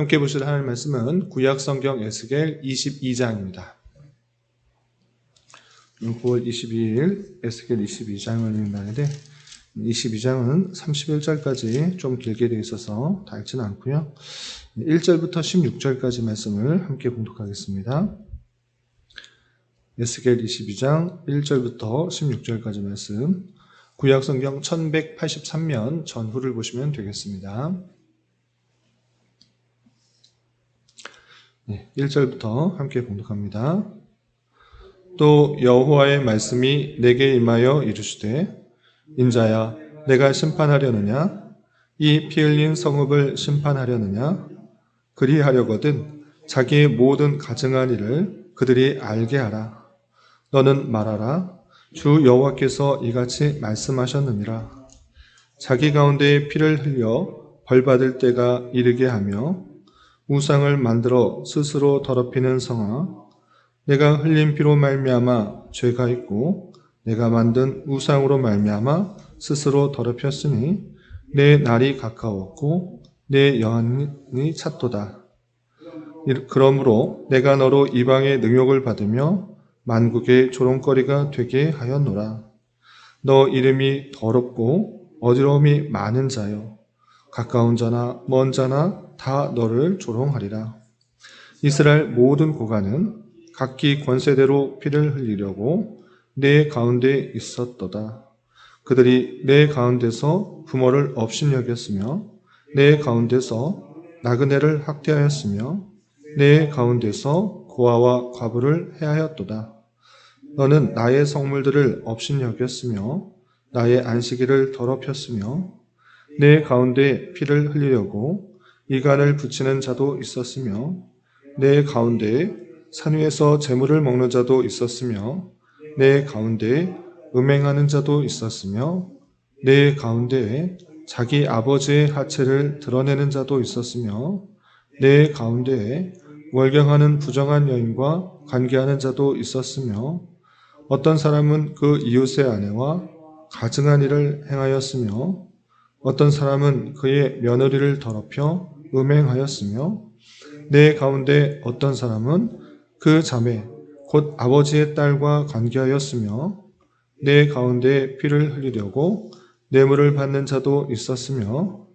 함께 보실 하나님 말씀은 구약 성경 에스겔 22장입니다. 9월 22일 에스겔 22장을 읽는다는데 22장은 31절까지 좀 길게 되어 있어서 다 읽지는 않고요. 1절부터 16절까지 말씀을 함께 공독하겠습니다. 에스겔 22장 1절부터 16절까지 말씀 구약 성경 1183면 전후를 보시면 되겠습니다. 1절부터 함께 공독합니다. 또 여호와의 말씀이 내게 임하여 이르시되 인자야 내가 심판하려느냐? 이 피 흘린 성읍을 심판하려느냐? 그리하려거든 자기의 모든 가증한 일을 그들이 알게 하라. 너는 말하라. 주 여호와께서 이같이 말씀하셨느니라. 자기 가운데 피를 흘려 벌 받을 때가 이르게 하며 우상을 만들어 스스로 더럽히는 성아 내가 흘린 피로 말미암아 죄가 있고 내가 만든 우상으로 말미암아 스스로 더럽혔으니 내 날이 가까웠고 내 여한이 찼도다. 그러므로 내가 너로 이방의 능욕을 받으며 만국의 조롱거리가 되게 하였노라. 너 이름이 더럽고 어지러움이 많은 자여 가까운 자나 먼 자나 다 너를 조롱하리라. 이스라엘 모든 고관은 각기 권세대로 피를 흘리려고 내 가운데 있었도다. 그들이 내 가운데서 부모를 업신여겼으며 내 가운데서 나그네를 학대하였으며 내 가운데서 고아와 과부를 해하였도다. 너는 나의 성물들을 업신여겼으며 나의 안식일을 더럽혔으며 내 가운데 피를 흘리려고 이간을 붙이는 자도 있었으며 내 가운데 산 위에서 재물을 먹는 자도 있었으며 내 가운데 음행하는 자도 있었으며 내 가운데 자기 아버지의 하체를 드러내는 자도 있었으며 내 가운데 월경하는 부정한 여인과 관계하는 자도 있었으며 어떤 사람은 그 이웃의 아내와 가증한 일을 행하였으며 어떤 사람은 그의 며느리를 더럽혀 음행하였으며 내 가운데 어떤 사람은 그 자매 곧 아버지의 딸과 관계하였으며 내 가운데 피를 흘리려고 뇌물을 받는 자도 있었으며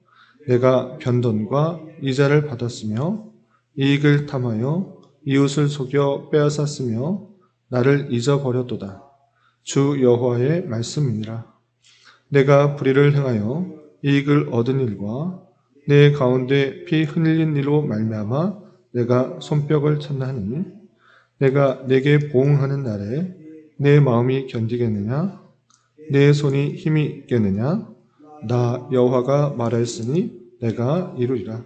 내가 변돈과 이자를 받았으며 이익을 탐하여 이웃을 속여 빼앗았으며 나를 잊어버렸도다. 주 여호와의 말씀이니라. 내가 불의를 행하여 이익을 얻은 일과 내 가운데 피 흘린 일로 말미암아 내가 손뼉을 쳤나니 내가 내게 보응하는 날에 내 마음이 견디겠느냐? 내 손이 힘이 있겠느냐? 나 여호와가 말하였으니 내가 이루리라.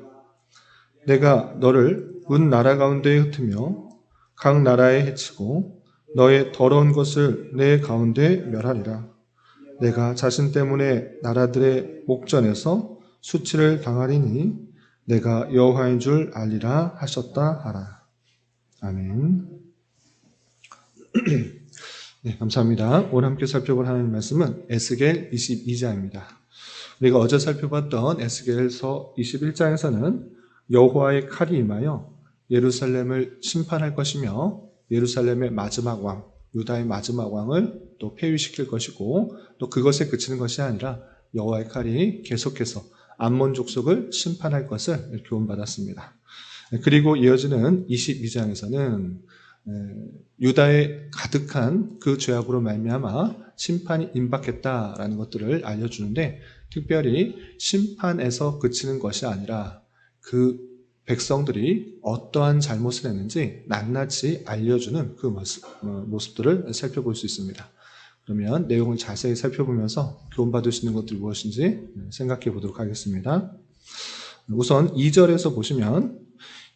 내가 너를 은 나라 가운데 흩으며 각 나라에 해치고 너의 더러운 것을 내 가운데 멸하리라 내가 자신 때문에 나라들의 목전에서 수치를 당하리니 내가 여호와인 줄 알리라 하셨다 하라. 아멘. 네, 감사합니다. 오늘 함께 살펴볼 하나님 말씀은 에스겔 22장입니다. 우리가 어제 살펴봤던 에스겔서 21장에서는 여호와의 칼이 임하여 예루살렘을 심판할 것이며 예루살렘의 마지막 왕, 유다의 마지막 왕을 또 폐위시킬 것이고 또 그것에 그치는 것이 아니라 여호와의 칼이 계속해서 암몬 족속을 심판할 것을 교훈받았습니다. 그리고 이어지는 22장에서는 유다에 가득한 그 죄악으로 말미암아 심판이 임박했다라는 것들을 알려주는데 특별히 심판에서 그치는 것이 아니라 그 백성들이 어떠한 잘못을 했는지 낱낱이 알려주는 그 모습, 어, 모습들을 살펴볼 수 있습니다. 그러면 내용을 자세히 살펴보면서 교훈받을 수 있는 것들이 무엇인지 생각해 보도록 하겠습니다. 우선 2절에서 보시면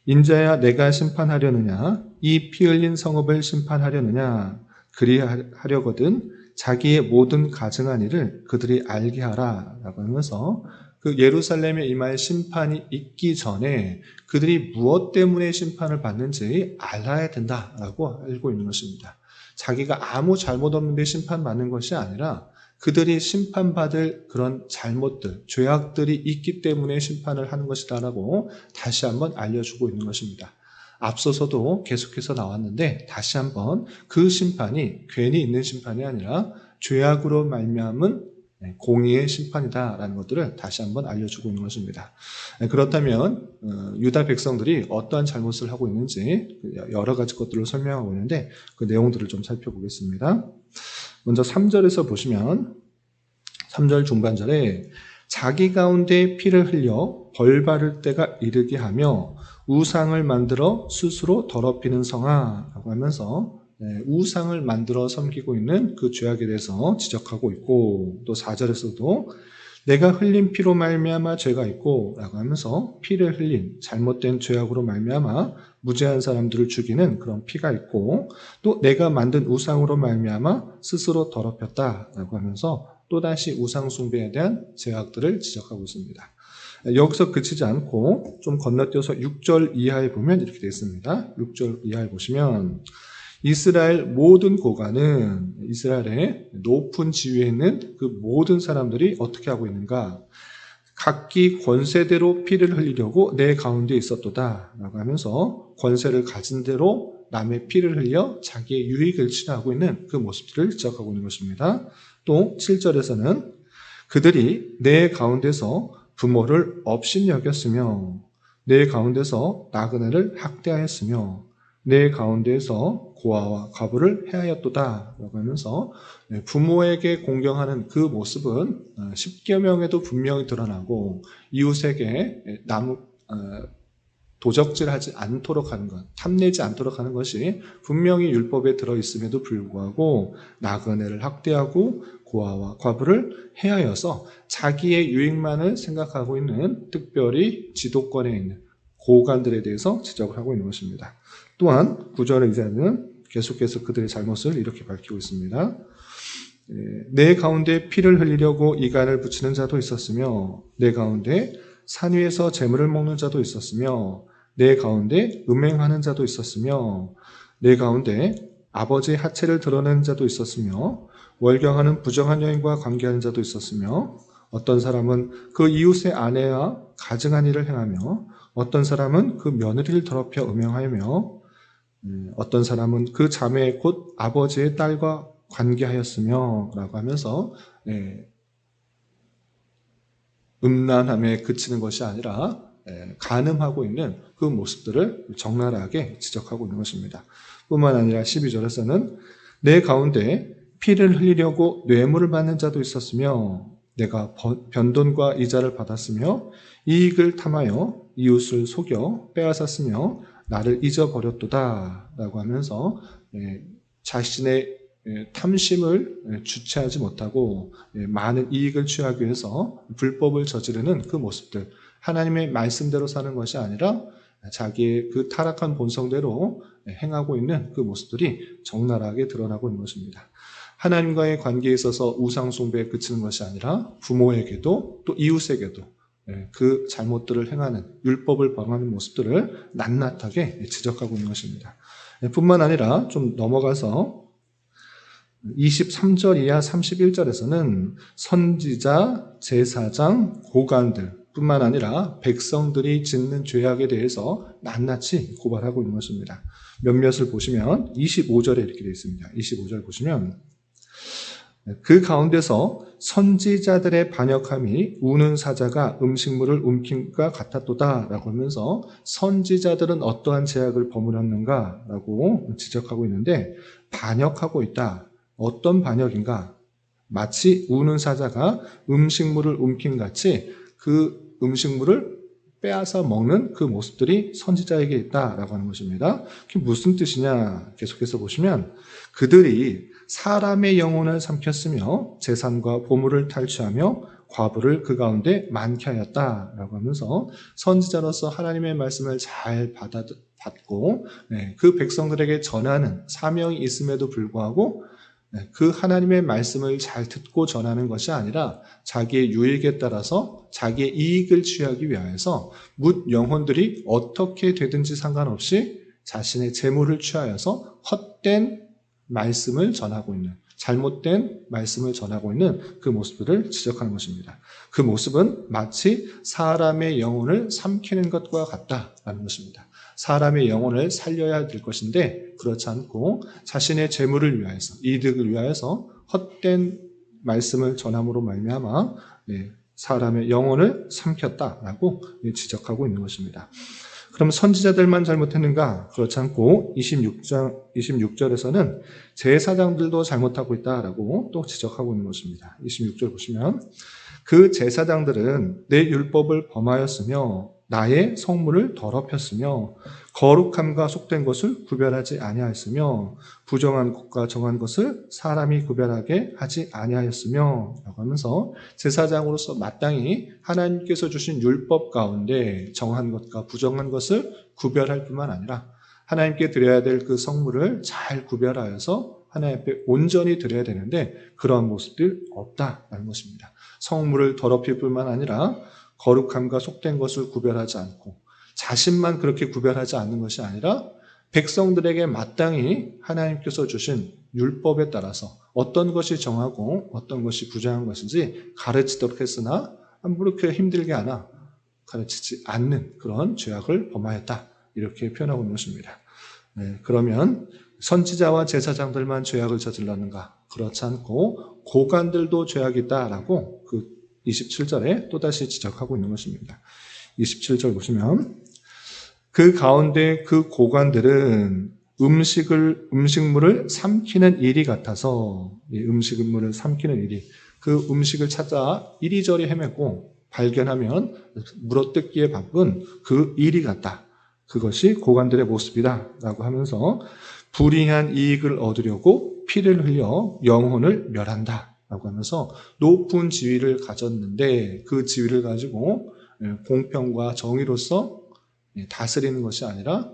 인자야 내가 심판하려느냐 이 피 흘린 성읍을 심판하려느냐 그리하려거든 자기의 모든 가증한 일을 그들이 알게 하라 라고 하면서 그 예루살렘에 임할 심판이 있기 전에 그들이 무엇 때문에 심판을 받는지 알아야 된다라고 알고 있는 것입니다. 자기가 아무 잘못 없는데 심판받는 것이 아니라 그들이 심판받을 그런 잘못들, 죄악들이 있기 때문에 심판을 하는 것이다라고 다시 한번 알려주고 있는 것입니다. 앞서서도 계속해서 나왔는데 다시 한번 그 심판이 괜히 있는 심판이 아니라 죄악으로 말미암은 네, 공의의 심판이다라는 것들을 다시 한번 알려주고 있는 것입니다. 네, 그렇다면 어, 유다 백성들이 어떠한 잘못을 하고 있는지 여러 가지 것들을 설명하고 있는데 그 내용들을 좀 살펴보겠습니다. 먼저 3절에서 보시면 3절 중반절에 자기 가운데 피를 흘려 벌 바를 때가 이르게 하며 우상을 만들어 스스로 더럽히는 성아라고 하면서 네, 우상을 만들어 섬기고 있는 그 죄악에 대해서 지적하고 있고 또 4절에서도 내가 흘린 피로 말미암아 죄가 있고 라고 하면서 피를 흘린 잘못된 죄악으로 말미암아 무죄한 사람들을 죽이는 그런 피가 있고 또 내가 만든 우상으로 말미암아 스스로 더럽혔다 라고 하면서 또다시 우상 숭배에 대한 죄악들을 지적하고 있습니다. 여기서 그치지 않고 좀 건너뛰어서 6절 이하에 보면 이렇게 되어 있습니다. 6절 이하에 보시면 이스라엘 모든 고관은 이스라엘의 높은 지위에 있는 그 모든 사람들이 어떻게 하고 있는가? 각기 권세대로 피를 흘리려고 내 가운데 있었도다. 라고 하면서 권세를 가진 대로 남의 피를 흘려 자기의 유익을 취하고 있는 그 모습들을 지적하고 있는 것입니다. 또 7절에서는 그들이 내 가운데서 부모를 업신 여겼으며 내 가운데서 나그네를 학대하였으며 내 가운데서 고아와 과부를 해하였도다 라고 하면서 네, 부모에게 공경하는 그 모습은 어, 십계명에도 분명히 드러나고 이웃에게 나무 어, 도적질하지 않도록 하는 것, 탐내지 않도록 하는 것이 분명히 율법에 들어 있음에도 불구하고 나그네를 학대하고 고아와 과부를 해하여서 자기의 유익만을 생각하고 있는 특별히 지도권에 있는 고관들에 대해서 지적을 하고 있는 것입니다. 또한 구절의 이자는 계속해서 그들의 잘못을 이렇게 밝히고 있습니다. 예, 내 가운데 피를 흘리려고 이간을 붙이는 자도 있었으며 내 가운데 산 위에서 재물을 먹는 자도 있었으며 내 가운데 음행하는 자도 있었으며 내 가운데 아버지의 하체를 드러내는 자도 있었으며 월경하는 부정한 여인과 관계하는 자도 있었으며 어떤 사람은 그 이웃의 아내와 가증한 일을 행하며 어떤 사람은 그 며느리를 더럽혀 음행하며 음, 어떤 사람은 그 자매 곧 아버지의 딸과 관계하였으며 라고 하면서 예, 음란함에 그치는 것이 아니라 예, 가늠하고 있는 그 모습들을 적나라하게 지적하고 있는 것입니다. 뿐만 아니라 12절에서는 내 가운데 피를 흘리려고 뇌물을 받는 자도 있었으며 내가 변돈과 이자를 받았으며 이익을 탐하여 이웃을 속여 빼앗았으며 나를 잊어버렸도다 라고 하면서 예, 자신의 예, 탐심을 예, 주체하지 못하고 많은 이익을 취하기 위해서 불법을 저지르는 그 모습들 하나님의 말씀대로 사는 것이 아니라 자기의 그 타락한 본성대로 행하고 있는 그 모습들이 적나라하게 드러나고 있는 것입니다. 하나님과의 관계에 있어서 우상숭배에 그치는 것이 아니라 부모에게도 또 이웃에게도 예, 그 잘못들을 행하는 율법을 범하는 모습들을 낱낱하게 지적하고 있는 것입니다. 예, 뿐만 아니라 좀 넘어가서 23절 이하 31절에서는 선지자, 제사장, 고관들 뿐만 아니라 백성들이 짓는 죄악에 대해서 낱낱이 고발하고 있는 것입니다. 몇몇을 보시면 25절에 이렇게 되어 있습니다. 25절 보시면 그 가운데서 선지자들의 반역함이 우는 사자가 음식물을 움킨과 같았도다라고 하면서 선지자들은 어떠한 제약을 버무렸는가라고 지적하고 있는데 반역하고 있다. 어떤 반역인가? 마치 우는 사자가 음식물을 움킨 같이 그 음식물을 빼앗아 먹는 그 모습들이 선지자에게 있다라고 하는 것입니다. 그게 무슨 뜻이냐? 계속해서 보시면 그들이 사람의 영혼을 삼켰으며 재산과 보물을 탈취하며 과부를 그 가운데 많게 하였다라고 하면서 선지자로서 하나님의 말씀을 잘 받고 네, 그 백성들에게 전하는 사명이 있음에도 불구하고 네, 그 하나님의 말씀을 잘 듣고 전하는 것이 아니라 자기의 유익에 따라서 자기의 이익을 취하기 위하여서 묻 영혼들이 어떻게 되든지 상관없이 자신의 재물을 취하여서 헛된 말씀을 전하고 있는 잘못된 말씀을 전하고 있는 그 모습들을 지적하는 것입니다. 그 모습은 마치 사람의 영혼을 삼키는 것과 같다라는 것입니다. 사람의 영혼을 살려야 될 것인데 그렇지 않고 자신의 재물을 위하여서 이득을 위하여서 헛된 말씀을 전함으로 말미암아 예, 사람의 영혼을 삼켰다라고 예, 지적하고 있는 것입니다. 그럼 선지자들만 잘못했는가? 그렇지 않고 26장 26절에서는 제사장들도 잘못하고 있다라고 또 지적하고 있는 것입니다. 26절 보시면 그 제사장들은 내 율법을 범하였으며 나의 성물을 더럽혔으며 거룩함과 속된 것을 구별하지 아니하였으며 부정한 것과 정한 것을 사람이 구별하게 하지 아니하였으며 라고 하면서 제사장으로서 마땅히 하나님께서 주신 율법 가운데 정한 것과 부정한 것을 구별할 뿐만 아니라 하나님께 드려야 될 그 성물을 잘 구별하여서 하나님 앞에 온전히 드려야 되는데 그러한 모습들 없다라는 것입니다. 성물을 더럽힐 뿐만 아니라 거룩함과 속된 것을 구별하지 않고 자신만 그렇게 구별하지 않는 것이 아니라 백성들에게 마땅히 하나님께서 주신 율법에 따라서 어떤 것이 정하고 어떤 것이 부정한 것인지 가르치도록 했으나 그렇게 힘들게 하나 가르치지 않는 그런 죄악을 범하였다. 이렇게 표현하고 있는 것입니다. 네, 그러면 선지자와 제사장들만 죄악을 저질렀는가? 그렇지 않고 고관들도 죄악이 있다라고 그 27절에 또다시 지적하고 있는 것입니다. 27절 보시면 그 가운데 그 고관들은 음식을 음식물을 삼키는 일이 같아서 이 음식물을 삼키는 일이 그 음식을 찾아 이리저리 헤매고 발견하면 물어뜯기에 바쁜 그 일이 같다. 그것이 고관들의 모습이다라고 하면서 불이한 이익을 얻으려고 피를 흘려 영혼을 멸한다. 라고 하면서 높은 지위를 가졌는데 그 지위를 가지고 예, 공평과 정의로서 예, 다스리는 것이 아니라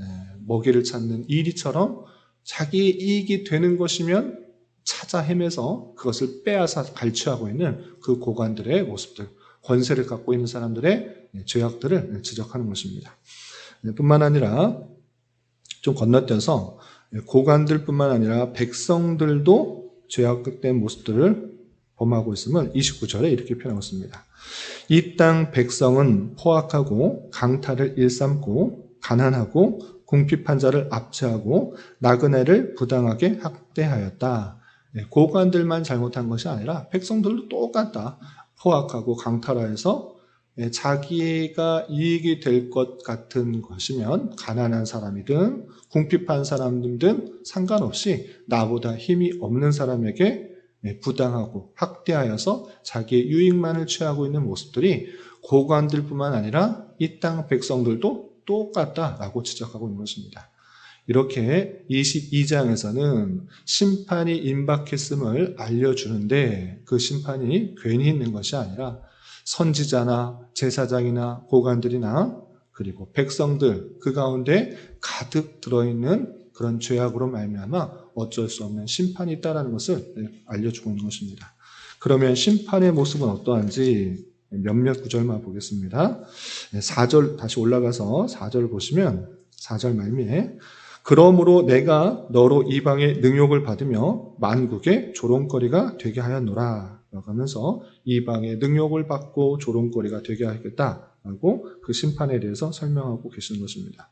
예, 먹이를 찾는 이리처럼 자기 이익이 되는 것이면 찾아 헤매서 그것을 빼앗아 갈취하고 있는 그 고관들의 모습들, 권세를 갖고 있는 사람들의 죄악들을 지적하는 것입니다. 뿐만 아니라 좀 건너뛰어서 고관들뿐만 아니라 백성들도 죄악된 모습들을 범하고 있음을 29절에 이렇게 표현하고 있습니다. 이 땅 백성은 포악하고 강탈을 일삼고 가난하고 궁핍한 자를 압제하고 나그네를 부당하게 학대하였다. 네, 고관들만 잘못한 것이 아니라 백성들도 똑같다. 포악하고 강탈하여서 예, 자기가 이익이 될 것 같은 것이면 가난한 사람이든 궁핍한 사람이든 상관없이 나보다 힘이 없는 사람에게 예, 부당하고 학대하여서 자기의 유익만을 취하고 있는 모습들이 고관들뿐만 아니라 이 땅 백성들도 똑같다라고 지적하고 있는 것입니다. 이렇게 22장에서는 심판이 임박했음을 알려주는데 그 심판이 괜히 있는 것이 아니라 선지자나 제사장이나 고관들이나 그리고 백성들 그 가운데 가득 들어있는 그런 죄악으로 말미암아 어쩔 수 없는 심판이 있다라는 것을 알려주고 있는 것입니다. 그러면 심판의 모습은 어떠한지 몇몇 구절만 보겠습니다. 4절 다시 올라가서 4절 보시면 4절 말미에 그러므로 내가 너로 이방의 능욕을 받으며 만국의 조롱거리가 되게 하였노라. 하면서 이방의 능욕을 받고 조롱거리가 되게 하겠다라고 그 심판에 대해서 설명하고 계시는 것입니다.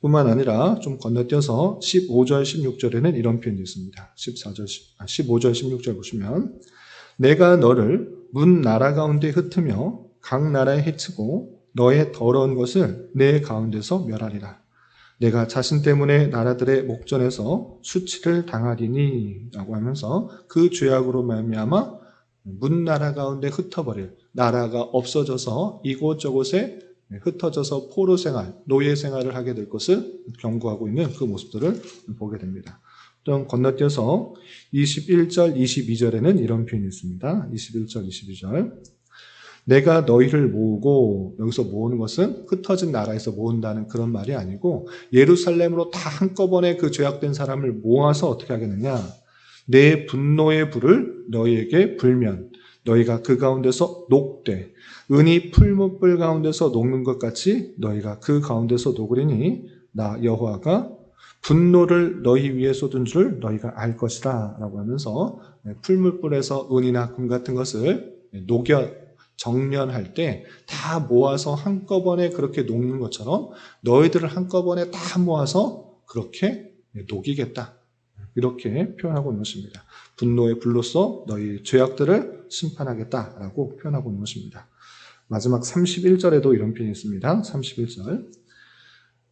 뿐만 아니라 좀 건너뛰어서 15절, 16절에는 이런 표현이 있습니다. 14절, 15절, 16절 보시면 내가 너를 문 나라 가운데 흩으며 각 나라에 해치고 너의 더러운 것을 내 가운데서 멸하리라. 내가 자신 때문에 나라들의 목전에서 수치를 당하리니 라고 하면서 그 죄악으로 말미암아 문나라 가운데 흩어버릴 나라가 없어져서 이곳저곳에 흩어져서 포로 생활, 노예 생활을 하게 될 것을 경고하고 있는 그 모습들을 보게 됩니다. 또 건너뛰어서 21절, 22절에는 이런 표현이 있습니다. 21절, 22절. 내가 너희를 모으고 여기서 모으는 것은 흩어진 나라에서 모은다는 그런 말이 아니고 예루살렘으로 다 한꺼번에 그 죄악된 사람을 모아서 어떻게 하겠느냐? 내 분노의 불을 너희에게 불면 너희가 그 가운데서 녹되 은이 풀무불 가운데서 녹는 것 같이 너희가 그 가운데서 녹으리니 나 여호와가 분노를 너희 위에 쏟은 줄 너희가 알 것이다. 라고 하면서 네, 풀물불에서 은이나 금 같은 것을 네, 녹여 정련할 때 다 모아서 한꺼번에 그렇게 녹는 것처럼 너희들을 한꺼번에 다 모아서 그렇게 네, 녹이겠다. 이렇게 표현하고 있는 것입니다. 분노의 불로써 너희 죄악들을 심판하겠다라고 표현하고 있는 것입니다. 마지막 31절에도 이런 표현이 있습니다. 31절.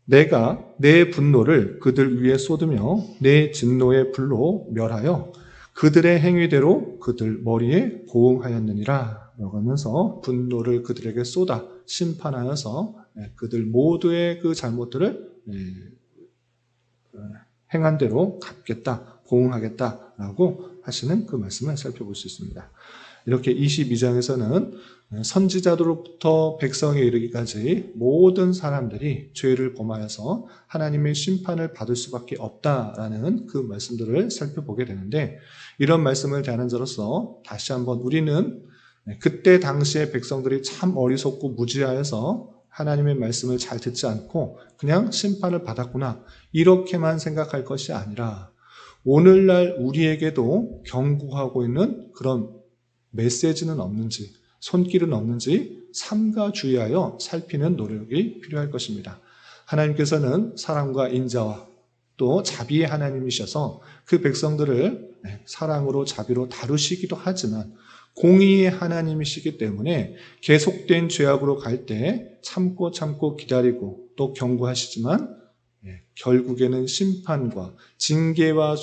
내가 내 분노를 그들 위에 쏟으며 내 진노의 불로 멸하여 그들의 행위대로 그들 머리에 고응하였느니라 라고 하면서 분노를 그들에게 쏟아 심판하여서 예, 그들 모두의 그 잘못들을 예, 어, 행한 대로 갚겠다, 보응하겠다라고 하시는 그 말씀을 살펴볼 수 있습니다. 이렇게 22장에서는 선지자들로부터 백성에 이르기까지 모든 사람들이 죄를 범하여서 하나님의 심판을 받을 수밖에 없다라는 그 말씀들을 살펴보게 되는데 이런 말씀을 대하는 자로서 다시 한번 우리는 그때 당시의 백성들이 참 어리석고 무지하여서 하나님의 말씀을 잘 듣지 않고 그냥 심판을 받았구나 이렇게만 생각할 것이 아니라 오늘날 우리에게도 경고하고 있는 그런 메시지는 없는지 손길은 없는지 삼가 주의하여 살피는 노력이 필요할 것입니다. 하나님께서는 사랑과 인자와 또 자비의 하나님이셔서 그 백성들을 사랑으로 자비로 다루시기도 하지만 공의의 하나님이시기 때문에 계속된 죄악으로 갈 때 참고 참고 기다리고 또 경고하시지만 예, 결국에는 심판과 징계와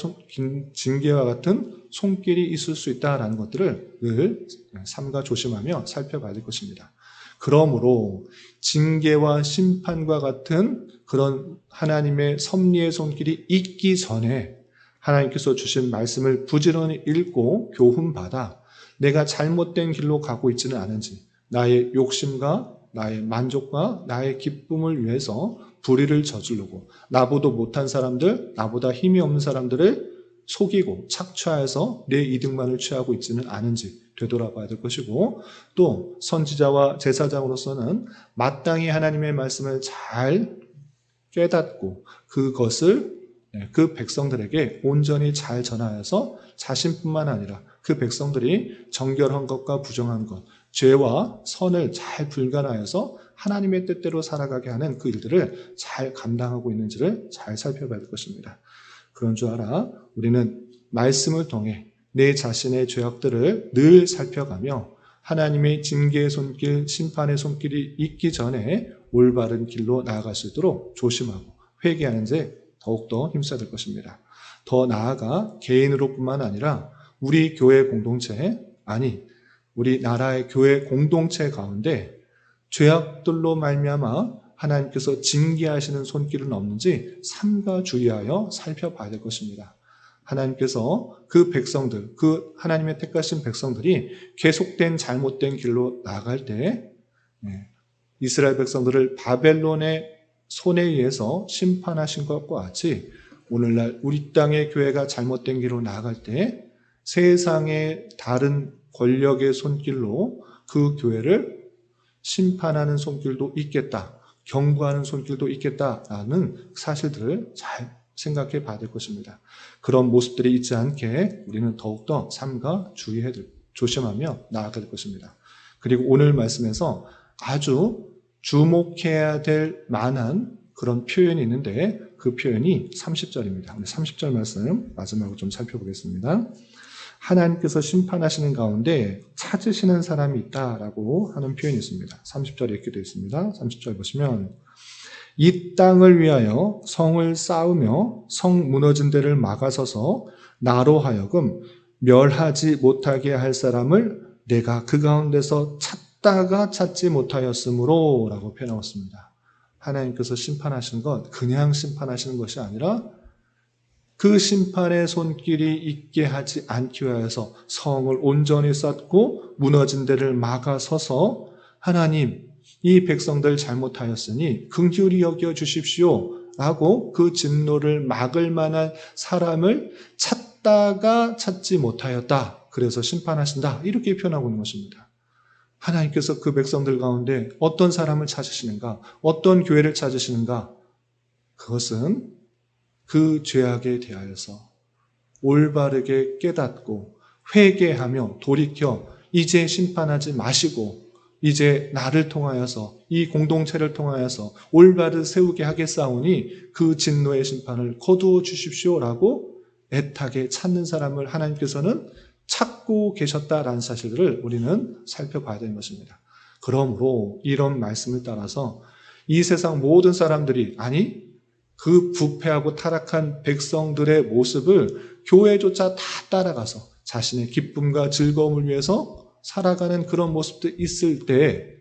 징계와 같은 손길이 있을 수 있다라는 것들을 늘 삼가 조심하며 살펴봐야 될 것입니다. 그러므로 징계와 심판과 같은 그런 하나님의 섭리의 손길이 있기 전에 하나님께서 주신 말씀을 부지런히 읽고 교훈받아 내가 잘못된 길로 가고 있지는 않은지 나의 욕심과 나의 만족과 나의 기쁨을 위해서 불의를 저지르고 나보다 못한 사람들, 나보다 힘이 없는 사람들을 속이고 착취하여서 내 이득만을 취하고 있지는 않은지 되돌아봐야 될 것이고 또 선지자와 제사장으로서는 마땅히 하나님의 말씀을 잘 깨닫고 그것을 네, 그 백성들에게 온전히 잘 전하여서 자신뿐만 아니라 그 백성들이 정결한 것과 부정한 것, 죄와 선을 잘 불간하여서 하나님의 뜻대로 살아가게 하는 그 일들을 잘 감당하고 있는지를 잘 살펴봐야 될 것입니다. 그런 줄 알아 우리는 말씀을 통해 내 자신의 죄악들을 늘 살펴가며 하나님의 징계의 손길, 심판의 손길이 있기 전에 올바른 길로 나아갈 수 있도록 조심하고 회개하는 데 더욱더 힘써야 될 것입니다. 더 나아가 개인으로뿐만 아니라 우리 교회 공동체, 아니 우리 나라의 교회 공동체 가운데 죄악들로 말미암아 하나님께서 징계하시는 손길은 없는지 삼가 주의하여 살펴봐야 될 것입니다. 하나님께서 그 백성들, 그 하나님의 택하신 백성들이 계속된 잘못된 길로 나갈 때 예, 이스라엘 백성들을 바벨론의 손에 의해서 심판하신 것과 같이 오늘날 우리 땅의 교회가 잘못된 길로 나아갈 때 세상의 다른 권력의 손길로 그 교회를 심판하는 손길도 있겠다. 경고하는 손길도 있겠다라는 사실들을 잘 생각해 봐야 될 것입니다. 그런 모습들이 있지 않게 우리는 더욱더 삼가 주의해 조심하며 나아갈 것입니다. 그리고 오늘 말씀에서 아주 주목해야 될 만한 그런 표현이 있는데 그 표현이 30절입니다. 30절 말씀 마지막으로 좀 살펴보겠습니다. 하나님께서 심판하시는 가운데 찾으시는 사람이 있다라고 하는 표현이 있습니다. 30절에 이렇게 되어 있습니다. 30절 보시면 이 땅을 위하여 성을 쌓으며 성 무너진 데를 막아서서 나로 하여금 멸하지 못하게 할 사람을 내가 그 가운데서 찾 다가 찾지 못하였으므로 라고 표현하고 있습니다. 하나님께서 심판하시는 것 그냥 심판하시는 것이 아니라 그 심판의 손길이 있게 하지 않기 위하여서 성을 온전히 쌓고 무너진 데를 막아서서 하나님 이 백성들 잘못하였으니 긍휼히 여겨 주십시오 라고 그 진노를 막을 만한 사람을 찾다가 찾지 못하였다. 그래서 심판하신다. 이렇게 표현하고 있는 것입니다. 하나님께서 그 백성들 가운데 어떤 사람을 찾으시는가? 어떤 교회를 찾으시는가? 그것은 그 죄악에 대하여서 올바르게 깨닫고 회개하며 돌이켜 이제 심판하지 마시고 이제 나를 통하여서 이 공동체를 통하여서 올바르 세우게 하겠사오니 그 진노의 심판을 거두어 주십시오라고 애타게 찾는 사람을 하나님께서는 찾고 계셨다라는 사실들을 우리는 살펴봐야 되는 것입니다. 그러므로 이런 말씀을 따라서 이 세상 모든 사람들이 아니 그 부패하고 타락한 백성들의 모습을 교회조차 다 따라가서 자신의 기쁨과 즐거움을 위해서 살아가는 그런 모습도 있을 때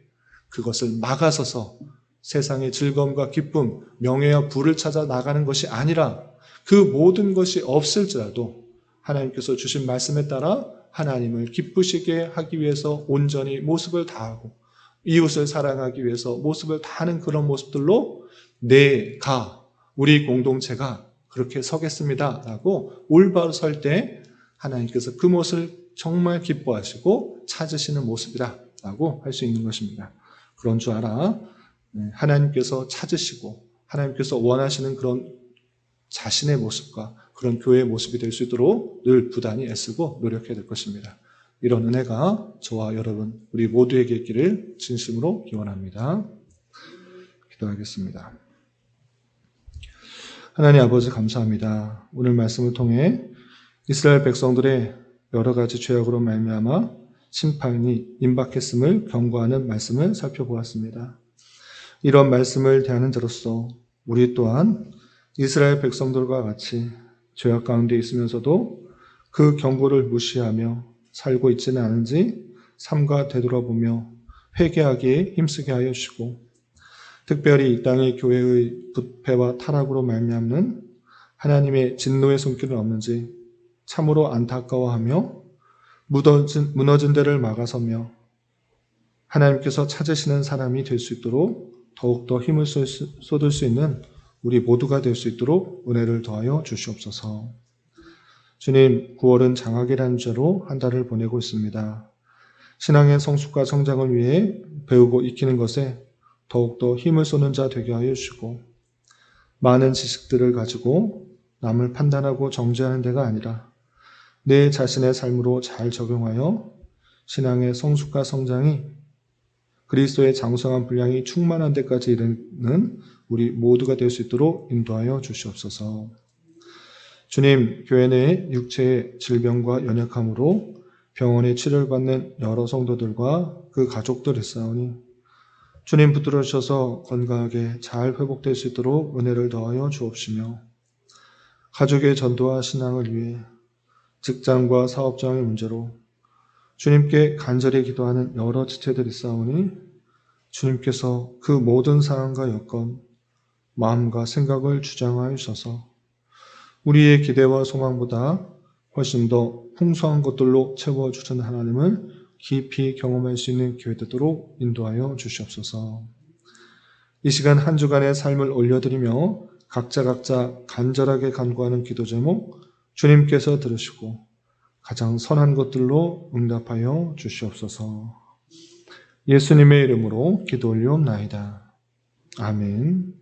그것을 막아서서 세상의 즐거움과 기쁨, 명예와 부를 찾아 나가는 것이 아니라 그 모든 것이 없을지라도 하나님께서 주신 말씀에 따라 하나님을 기쁘시게 하기 위해서 온전히 모습을 다하고 이웃을 사랑하기 위해서 모습을 다하는 그런 모습들로 내가 우리 공동체가 그렇게 서겠습니다. 라고 올바로 설 때 하나님께서 그 모습을 정말 기뻐하시고 찾으시는 모습이다. 라고 할 수 있는 것입니다. 그런 줄 알아. 네, 하나님께서 찾으시고 하나님께서 원하시는 그런 자신의 모습과 그런 교회의 모습이 될 수 있도록 늘 부단히 애쓰고 노력해야 될 것입니다. 이런 은혜가 저와 여러분, 우리 모두에게 있기를 진심으로 기원합니다. 기도하겠습니다. 하나님 아버지 감사합니다. 오늘 말씀을 통해 이스라엘 백성들의 여러 가지 죄악으로 말미암아 심판이 임박했음을 경고하는 말씀을 살펴보았습니다. 이런 말씀을 대하는 자로서 우리 또한 이스라엘 백성들과 같이 죄악 가운데 있으면서도 그 경고를 무시하며 살고 있지는 않은지 삶과 되돌아보며 회개하기에 힘쓰게 하여 주시고 특별히 이 땅의 교회의 부패와 타락으로 말미암는 하나님의 진노의 손길은 없는지 참으로 안타까워하며 무너진, 무너진 데를 막아서며 하나님께서 찾으시는 사람이 될 수 있도록 더욱더 힘을 쏟을 수 있는 우리 모두가 될 수 있도록 은혜를 더하여 주시옵소서. 주님, 9월은 장학이라는 죄로 한 달을 보내고 있습니다. 신앙의 성숙과 성장을 위해 배우고 익히는 것에 더욱더 힘을 쏟는 자 되게 하여 주시고, 많은 지식들을 가지고 남을 판단하고 정죄하는 데가 아니라 내 자신의 삶으로 잘 적용하여 신앙의 성숙과 성장이 그리스도의 장성한 분량이 충만한 데까지 이르는 우리 모두가 될 수 있도록 인도하여 주시옵소서. 주님, 교회 내 육체의 질병과 연약함으로 병원에 치료를 받는 여러 성도들과 그 가족들을 싸우니 주님 붙들어 주셔서 건강하게 잘 회복될 수 있도록 은혜를 더하여 주옵시며 가족의 전도와 신앙을 위해 직장과 사업장의 문제로 주님께 간절히 기도하는 여러 지체들이 싸우니 주님께서 그 모든 상황과 여건, 마음과 생각을 주장하여 주셔서 우리의 기대와 소망보다 훨씬 더 풍성한 것들로 채워주시는 하나님을 깊이 경험할 수 있는 교회 되도록 인도하여 주시옵소서. 이 시간 한 주간의 삶을 올려드리며 각자 각자 간절하게 간구하는 기도 제목 주님께서 들으시고 가장 선한 것들로 응답하여 주시옵소서. 예수님의 이름으로 기도 올리옵나이다. 아멘.